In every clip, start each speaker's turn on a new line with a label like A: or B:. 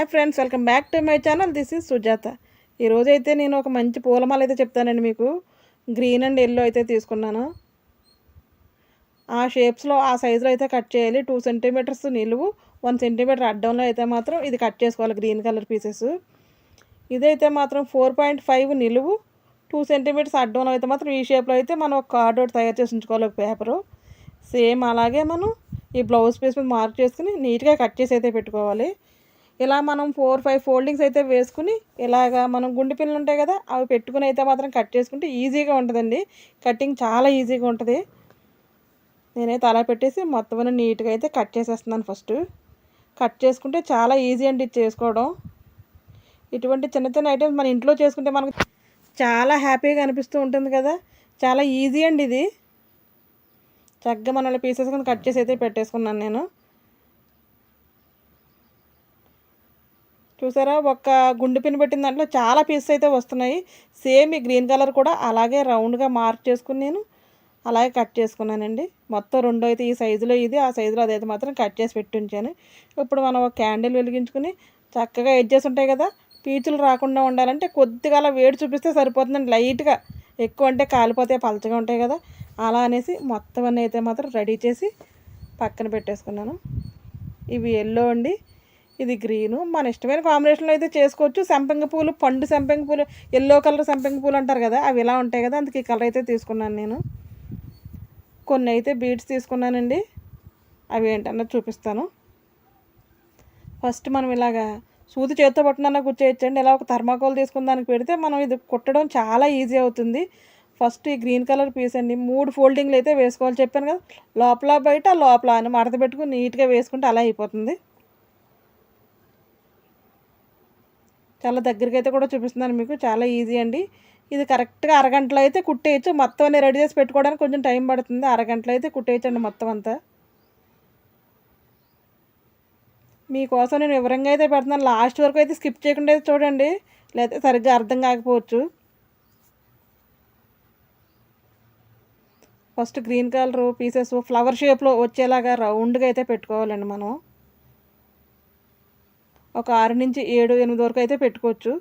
A: Hi friends welcome back to my channel. This is Sujatha. ఈరోజు అయితే నేను ఒక మంచి పూలమాల అయితే చెప్తానండి మీకు. గ్రీన్ అండ్ ఎల్లో అయితే తీసుకున్నాను. ఆ షేప్స్లో ఆ సైజులో అయితే కట్ చేయాలి. టూ సెంటీమీటర్స్ నిలువు వన్ సెంటీమీటర్ అడ్డంలో అయితే మాత్రం ఇది కట్ చేసుకోవాలి గ్రీన్ కలర్ పీసెస్ ఇదైతే మాత్రం ఫోర్ పాయింట్ ఫైవ్ నిలువు టూ సెంటీమీటర్స్ అడ్డంలో అయితే మాత్రం ఈ షేప్లో అయితే మనం ఒక కార్డ్ ఒకటి తయారు చేసి ఉంచుకోవాలి ఒక పేపరు సేమ్ అలాగే మనం ఈ బ్లౌజ్ పీస్ మీద మార్క్ చేసుకుని నీట్గా కట్ చేసి అయితే పెట్టుకోవాలి. ఇలా మనం ఫోర్ ఫైవ్ ఫోల్డింగ్స్ అయితే వేసుకుని ఇలాగా మనం గుండె పిల్లలు ఉంటాయి కదా అవి పెట్టుకుని అయితే మాత్రం కట్ చేసుకుంటే ఈజీగా ఉంటుందండి. కటింగ్ చాలా ఈజీగా ఉంటుంది. నేనైతే అలా పెట్టేసి మొత్తం నీట్గా అయితే కట్ చేసేస్తున్నాను ఫస్ట్ కట్ చేసుకుంటే చాలా ఈజీ అండి ఇది చేసుకోవడం. ఇటువంటి చిన్న చిన్న ఐటమ్స్ మన ఇంట్లో చేసుకుంటే మనకు చాలా హ్యాపీగా అనిపిస్తూ ఉంటుంది కదా చాలా ఈజీ అండి ఇది. చక్కగా మనల్ని పీసెస్ కింద కట్ చేసి అయితే పెట్టేసుకున్నాను నేను. చూసారా? ఒక గుండు పిన్ పెట్టిన దాంట్లో చాలా పీసెస్ అయితే వస్తున్నాయి. సేమ్ ఈ గ్రీన్ కలర్ కూడా అలాగే రౌండ్గా మార్క్ చేసుకుని నేను అలాగే కట్ చేసుకున్నానండి. మొత్తం రెండు అయితే ఈ సైజులో ఇది ఆ సైజులో అదైతే మాత్రం కట్ చేసి పెట్టి ఉంచాను ఇప్పుడు మనం ఒక క్యాండిల్ వెలిగించుకుని చక్కగా ఎడ్జెస్ ఉంటాయి కదా పీచులు రాకుండా ఉండాలంటే కొద్దిగా అలా వేడి చూపిస్తే సరిపోతుందండి. లైట్గా ఎక్కువ అంటే కాలిపోతే పలచగా ఉంటాయి కదా అలా అనేసి మొత్తం అన్నీ అయితే మాత్రం రెడీ చేసి పక్కన పెట్టేసుకున్నాను. ఇవి ఎల్లో అండి. ఇది గ్రీను. మన ఇష్టమైన కాంబినేషన్లో అయితే చేసుకోవచ్చు. సంపంగి పూలు పండు సంపంగి పూలు ఎల్లో కలర్ సంపంగి పూలు అంటారు కదా అవి ఇలా ఉంటాయి కదా అందుకే ఈ కలర్ అయితే తీసుకున్నాను నేను. కొన్ని అయితే బీడ్స్ తీసుకున్నానండి. అవి ఏంటన్నా చూపిస్తాను. ఫస్ట్ మనం ఇలాగా సూది చేతితో పట్టునన్నా గుర్చేయచ్చండి ఇలా ఒక థర్మాకోల్ తీసుకుని దానికి పెడితే మనం ఇది కుట్టడం చాలా ఈజీ అవుతుంది. ఫస్ట్ ఈ గ్రీన్ కలర్ పీస్ అండి. మూడు ఫోల్డింగ్లు అయితే వేసుకోవాలి చెప్పాను కదా. లోపల బయట లోపల అని మడత పెట్టుకుని నీట్గా వేసుకుంటే అలా అయిపోతుంది. చాలా దగ్గరికి అయితే కూడా చూపిస్తున్నాను మీకు. చాలా ఈజీ అండి. ఇది కరెక్ట్గా అరగంటలో అయితే కుట్టేయచ్చు. మొత్తం అన్ని రెడీ చేసి పెట్టుకోవడానికి కొంచెం టైం పడుతుంది. అరగంటలో అయితే కుట్టేయచ్చండి మొత్తం అంతా. మీకోసం నేను వివరంగా అయితే పెడుతున్నాను. లాస్ట్ వరకు అయితే స్కిప్ చేయకుండా అయితే చూడండి. లేకపోతే సరిగ్గా అర్థం కాకపోవచ్చు. First green colour pieces flower షేప్లో వచ్చేలాగా రౌండ్గా అయితే పెట్టుకోవాలండి మనం. ఒక ఆరు నుంచి ఏడు ఎనిమిది వరకు అయితే పెట్టుకోవచ్చు.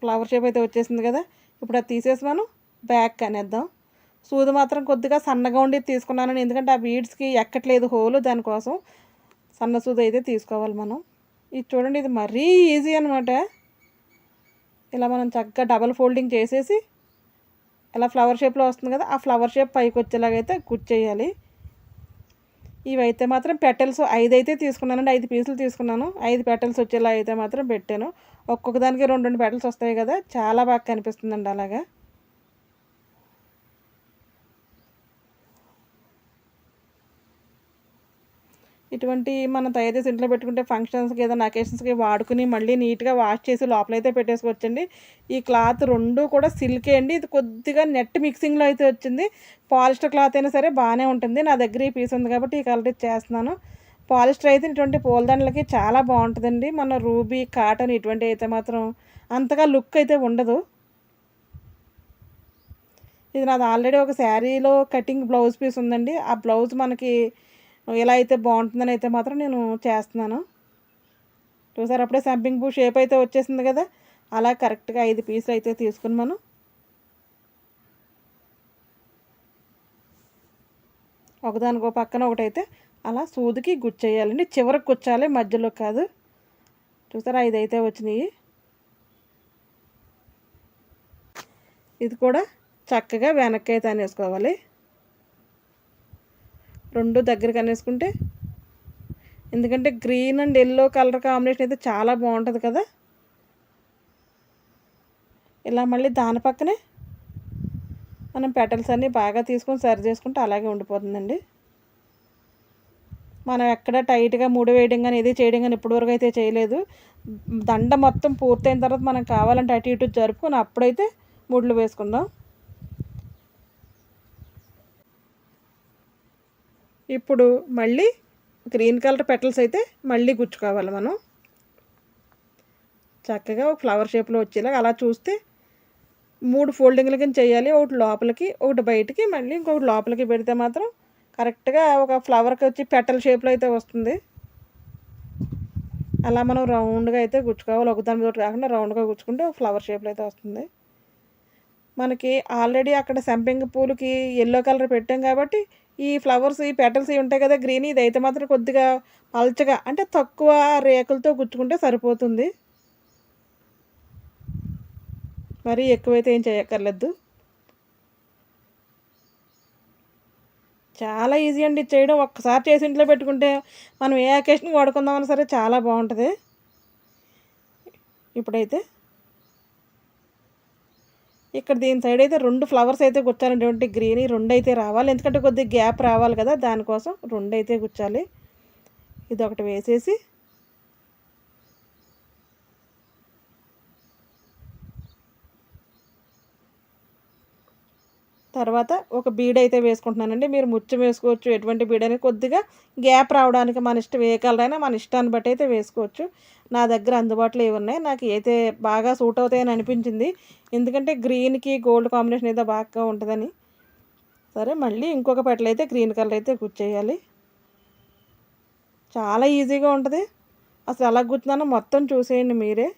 A: ఫ్లవర్ షేప్ అయితే వచ్చేసింది కదా. ఇప్పుడు అది తీసేసి మనం బ్యాక్ అనేద్దాం. సూది మాత్రం కొద్దిగా సన్నగా ఉండి తీసుకున్నాను ఎందుకంటే ఆ బీడ్స్కి ఎక్కట్లేదు హోలు దానికోసం. సన్న సూది అయితే తీసుకోవాలి మనం. ఇది చూడండి ఇది మరీ ఈజీ అనమాట ఇలా మనం చక్కగా డబల్ ఫోల్డింగ్ చేసేసి ఇలా ఫ్లవర్ షేప్లో వస్తుంది కదా ఆ ఫ్లవర్ షేప్ పైకి వచ్చేలాగైతే గుచ్చేయాలి. ఇవైతే మాత్రం పెటల్స్ ఐదు అయితే తీసుకున్నానండి. ఐదు పీసులు తీసుకున్నాను. ఐదు పెటల్స్ వచ్చేలా అయితే మాత్రం పెట్టాను. ఒక్కొక్క దానికి రెండు రెండు పెటల్స్ వస్తాయి కదా. చాలా బాగా కనిపిస్తుందండి అలాగా. ఇటువంటి మనం తయారు చేసి ఇంట్లో పెట్టుకుంటే ఫంక్షన్స్కి ఏదైనా అకేషన్స్కి వాడుకుని మళ్ళీ నీట్గా వాష్ చేసి లోపలైతే పెట్టేసుకోవచ్చండి. ఈ క్లాత్ రెండు కూడా సిల్కే అండి. ఇది కొద్దిగా నెట్ మిక్సింగ్లో అయితే వచ్చింది. పాలిస్టర్ క్లాత్ అయినా సరే బాగానే ఉంటుంది. నా దగ్గర ఈ పీస్ ఉంది కాబట్టి ఈ కలర్ చేస్తున్నాను. పాలిస్టర్ అయితే ఇటువంటి పూలదండలకి చాలా బాగుంటుందండి. మన రూబీ కాటన్ ఇటువంటి అయితే మాత్రం అంతగా లుక్ అయితే ఉండదు. ఇది నాది ఆల్రెడీ ఒక శారీలో కటింగ్ బ్లౌజ్ పీస్ ఉందండి. ఆ బ్లౌజ్ మనకి ఎలా అయితే బాగుంటుందని అయితే మాత్రం నేను చేస్తున్నాను. చూసారు అప్పుడే సంపింగ్ పూ షేప్ అయితే వచ్చేసింది కదా. అలా కరెక్ట్గా ఐదు పీసులు అయితే తీసుకుని మనం ఒకదానికో పక్కన ఒకటైతే అలా సూదికి గుచ్చేయాలండి. చివరికి గుచ్చాలి మధ్యలో కాదు. చూసారా ఐదు అయితే వచ్చినాయి. ఇది కూడా చక్కగా వెనక్కి అయితే అనేసుకోవాలి. రెండు దగ్గర కనేసుకుంటే. ఎందుకంటే green and yellow colour combination అయితే చాలా బాగుంటుంది కదా. ఇలా మళ్ళీ దాని పక్కనే మనం పెటల్స్ అన్నీ బాగా తీసుకొని సరి చేసుకుంటే అలాగే ఉండిపోతుందండి. మనం ఎక్కడ టైట్గా ముడి వేయడం కానీ ఇది చేయడం కానీ ఇప్పటివరకు అయితే చేయలేదు. దండ మొత్తం పూర్తయిన తర్వాత మనం కావాలంటే అటు ఇటు జరుపుకొని అప్పుడైతే ముడ్లు వేసుకుందాం. ఇప్పుడు మళ్ళీ గ్రీన్ కలర్ పెటల్స్ అయితే మళ్ళీ గుచ్చుకోవాలి మనం. చక్కగా ఒక ఫ్లవర్ షేప్లో వచ్చేలాగా అలా చూస్తే మూడు ఫోల్డింగ్ల కింద చేయాలి ఒకటి లోపలికి ఒకటి బయటికి మళ్ళీ ఇంకొకటి లోపలికి పెడితే మాత్రం కరెక్ట్గా ఒక ఫ్లవర్కి వచ్చి పెటల్ షేప్లో అయితే వస్తుంది. అలా మనం రౌండ్గా అయితే గుచ్చుకోవాలి ఒక దాని ఒకటి కాకుండా రౌండ్గా గుచ్చుకుంటే ఫ్లవర్ షేప్లో అయితే వస్తుంది. మనకి ఆల్రెడీ అక్కడ సంపెంగ పూలకి ఎల్లో కలర్ పెట్టాం కాబట్టి ఈ ఫ్లవర్స్ ఈ పెటల్స్ ఇవి ఉంటాయి కదా గ్రీన్ ఇది అయితే మాత్రం కొద్దిగా పల్చగా అంటే తక్కువ రేకులతో గుచ్చుకుంటే సరిపోతుంది. మరి ఎక్కువైతే ఏం చేయక్కర్లేదు. చాలా ఈజీ అండి చేయడం ఒక్కసారి చేసి ఇంట్లో పెట్టుకుంటే మనం ఏ అకేషన్కి వాడుకుందామన్నా సరే చాలా బాగుంటుంది. ఇప్పుడైతే ఇక్కడ దీని సైడ్ అయితే రెండు ఫ్లవర్స్ అయితే గుచ్చాలంటే గ్రీన్ రెండు అయితే రావాలి. ఎందుకంటే కొద్దిగా గ్యాప్ రావాలి కదా దానికోసం రెండు అయితే గుచ్చాలి. ఇది ఒకటి వేసేసి తర్వాత ఒక బీడ్ అయితే వేసుకుంటున్నానండి. మీరు ముచ్చం వేసుకోవచ్చు. ఎటువంటి బీడ్ అయినా కొద్దిగా గ్యాప్ రావడానికి మన ఇష్టం ఏ కలర్ అయినా మన ఇష్టాన్ని బట్టి అయితే వేసుకోవచ్చు. నా దగ్గర అందుబాటులో ఏవి ఉన్నాయి. నాకు అయితే బాగా సూట్ అవుతాయని అనిపించింది. ఎందుకంటే గ్రీన్కి గోల్డ్ కాంబినేషన్ అయితే బాగా ఉంటుందని. సరే మళ్ళీ ఇంకొక పెట్టలు అయితే గ్రీన్ కలర్ అయితే గుచ్చేయాలి చాలా ఈజీగా ఉంటుంది. అసలు ఎలా గుర్తున్నానో మొత్తం చూసేయండి మీరే.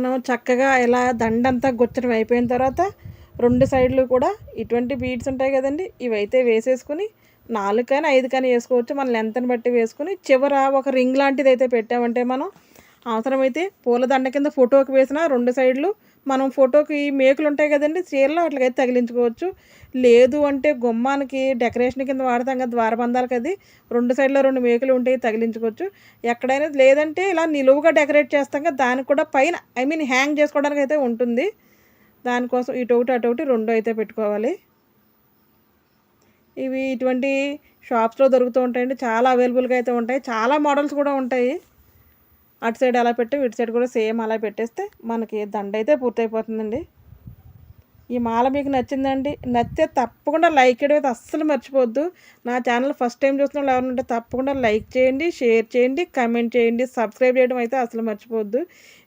A: మనం చక్కగా ఇలా దండంతా గుచ్చడం అయిపోయిన తర్వాత రెండు సైడ్లు కూడా ఇటువంటి బీడ్స్ ఉంటాయి కదండి ఇవైతే వేసేసుకుని నాలుగు కానీ ఐదు కానీ వేసుకోవచ్చు. మన లెంత్ని బట్టి వేసుకుని చివర ఒక రింగ్ లాంటిది అయితే పెట్టామంటే మనం అవసరమైతే పూల దండ కింద ఫోటోకి వేసిన రెండు సైడ్లు మనం ఫోటోకి మేకులు ఉంటాయి కదండి చీరలో అట్లకైతే తగిలించుకోవచ్చు. లేదు అంటే గుమ్మానికి డెకరేషన్ కింద వాడతాం కదా ద్వారబంధాలకు అది. రెండు సైడ్లో రెండు మేకులు ఉంటాయి తగిలించుకోవచ్చు. ఎక్కడైనా లేదంటే ఇలా నిలువుగా డెకరేట్ చేస్తాం కదా దానికి కూడా పైన ఐ మీన్ హ్యాంగ్ చేసుకోవడానికి అయితే ఉంటుంది. దానికోసం ఇటు ఒకటి అటు ఒకటి రెండు అయితే పెట్టుకోవాలి. ఇవి ఇటువంటి షాప్స్లో దొరుకుతూ ఉంటాయండి చాలా అవైలబుల్గా అయితే ఉంటాయి. చాలా మోడల్స్ కూడా ఉంటాయి. అటు సైడ్ అలా పెట్టి ఇటు సైడ్ కూడా సేమ్ అలా పెట్టేస్తే మనకి దండ అయితే పూర్తయిపోతుందండి. ఈ మాల మీకు నచ్చిందండి నచ్చితే తప్పకుండా లైక్ చేయడం అయితే అస్సలు మర్చిపోవద్దు. నా ఛానల్ ఫస్ట్ టైం చూస్తున్న వాళ్ళు తప్పకుండా లైక్ చేయండి షేర్ చేయండి కమెంట్ చేయండి సబ్స్క్రైబ్ చేయడం అయితే అసలు మర్చిపోవద్దు.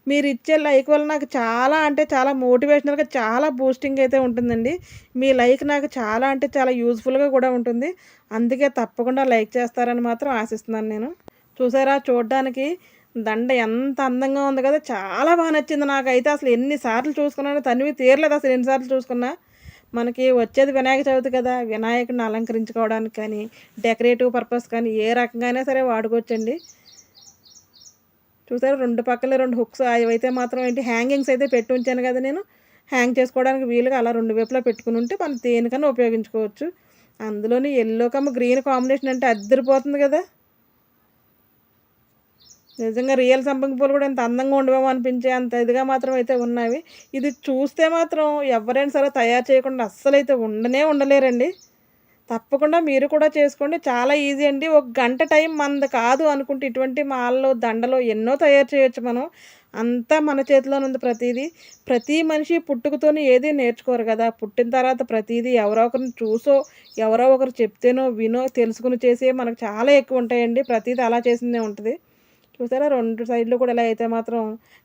A: మీరు ఇచ్చే లైక్ వల్ల నాకు చాలా అంటే చాలా మోటివేషనల్గా చాలా బూస్టింగ్ అయితే ఉంటుందండి. మీ లైక్ నాకు చాలా అంటే చాలా యూజ్ఫుల్గా కూడా ఉంటుంది. అందుకే తప్పకుండా లైక్ చేస్తారని మాత్రం ఆశిస్తున్నాను నేను. చూసారా చూడడానికి దండ ఎంత అందంగా ఉంది కదా చాలా బాగా నచ్చింది నాకైతే. అసలు ఎన్నిసార్లు చూసుకున్నాను తనివి తీరలేదు అసలు ఎన్నిసార్లు చూసుకున్నా. మనకి వచ్చేది వినాయక చవితి కదా వినాయకుడిని అలంకరించుకోవడానికి కానీ డెకరేటివ్ పర్పస్ కానీ ఏ రకంగా సరే వాడుకోవచ్చండి. చూసారు రెండు పక్కల రెండు హుక్స్ అవి అయితే మాత్రం ఏంటి హ్యాంగింగ్స్ అయితే పెట్టి ఉంచాను కదా నేను. హ్యాంగ్ చేసుకోవడానికి వీలుగా అలా రెండు వైపులా పెట్టుకుని ఉంటే మనం దేనికన్నా ఉపయోగించుకోవచ్చు. అందులోని ఎల్లో కమ్మ గ్రీన్ కాంబినేషన్ అంటే అద్దరిపోతుంది కదా. నిజంగా రియల్ సంపంగి పూలు కూడా ఎంత అందంగా ఉండవేమో అనిపించే అంత ఇదిగా మాత్రం అయితే ఉన్నవి. ఇది చూస్తే మాత్రం ఎవరైనా సరే తయారు చేయకుండా అస్సలైతే ఉండనే ఉండలేరండి. తప్పకుండా మీరు కూడా చేసుకోండి. చాలా ఈజీ అండి. ఒక గంట టైం మనది కాదు అనుకుంటే ఇటువంటి మాలలో దండలో ఎన్నో తయారు చేయొచ్చు మనం. అంతా మన చేతిలోనే ఉంది ప్రతిదీ. ప్రతి మనిషి పుట్టుకతోనే ఏది నేర్చుకోరు కదా. పుట్టిన తర్వాత ప్రతిదీ ఎవరో ఒకరిని చూసో ఎవరో ఒకరు చెప్తేనో వినో తెలుసుకుని చేసే మనకు చాలా ఎక్కువ ఉంటాయండి. ప్రతిదీ అలా చేసిందే ఉంటుంది. చూసారా? రెండు సైడ్లు కూడా ఇలా అయితే మాత్రం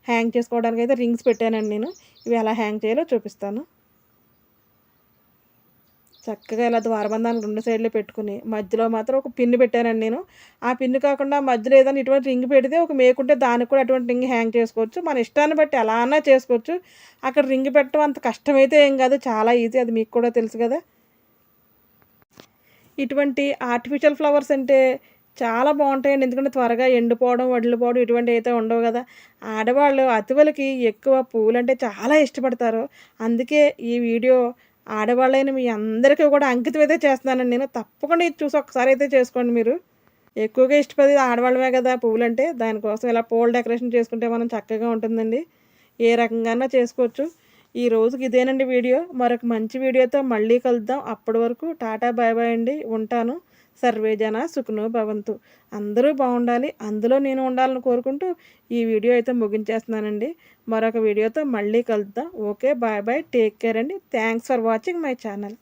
A: హ్యాంగ్ చేసుకోవడానికి అయితే రింగ్స్ పెట్టానండి నేను. ఇవి ఎలా హ్యాంగ్ చేయాలో చూపిస్తాను. చక్కగా ఇలా ద్వారబంధాన్ని రెండు సైడ్లు పెట్టుకుని మధ్యలో మాత్రం ఒక పిన్ను పెట్టానండి నేను. ఆ పిన్ను కాకుండా మధ్యలో ఏదైనా ఇటువంటి రింగ్ పెడితే ఒక మేకుంటే దానికి కూడా అటువంటి రింగ్ హ్యాంగ్ చేసుకోవచ్చు. మన ఇష్టాన్ని బట్టి ఎలా అన్నా చేసుకోవచ్చు. అక్కడ రింగ్ పెట్టడం అంత కష్టమైతే ఏం కాదు. చాలా ఈజీ. అది మీకు కూడా తెలుసు కదా. ఇటువంటి ఆర్టిఫిషియల్ ఫ్లవర్స్ అంటే చాలా బాగుంటాయండి. ఎందుకంటే త్వరగా ఎండిపోవడం వడ్లుపోవడం ఇటువంటి అయితే ఉండవు కదా. ఆడవాళ్ళు అతివలకి ఎక్కువ పూలంటే చాలా ఇష్టపడతారు. అందుకే ఈ వీడియో ఆడవాళ్ళైన మీ అందరికీ కూడా అంకితం అయితే చేస్తున్నానండి. నేను తప్పకుండా ఇది చూసి ఒకసారి అయితే చేసుకోండి మీరు. ఎక్కువగా ఇష్టపడేది ఆడవాళ్ళమే కదా పువ్వులంటే దానికోసం ఇలా పూల డెకరేషన్ చేసుకుంటే మనం చక్కగా ఉంటుందండి. ఏ రకంగా చేసుకోవచ్చు. ఈ రోజుకి ఇదేనండి వీడియో. మరొక మంచి వీడియోతో మళ్ళీ కలుద్దాం. అప్పటి వరకు టాటా బాయ్ బాయ్ అండి. ఉంటాను. సర్వేజన సుఖనో భవంతు. అందరూ బాగుండాలి. అందులో నేను ఉండాలని కోరుకుంటూ ఈ వీడియో అయితే ముగించేస్తున్నానండి. మరొక వీడియోతో మళ్ళీ కలుద్దాం. Okay bye bye take care అండి. Thanks for watching my channel.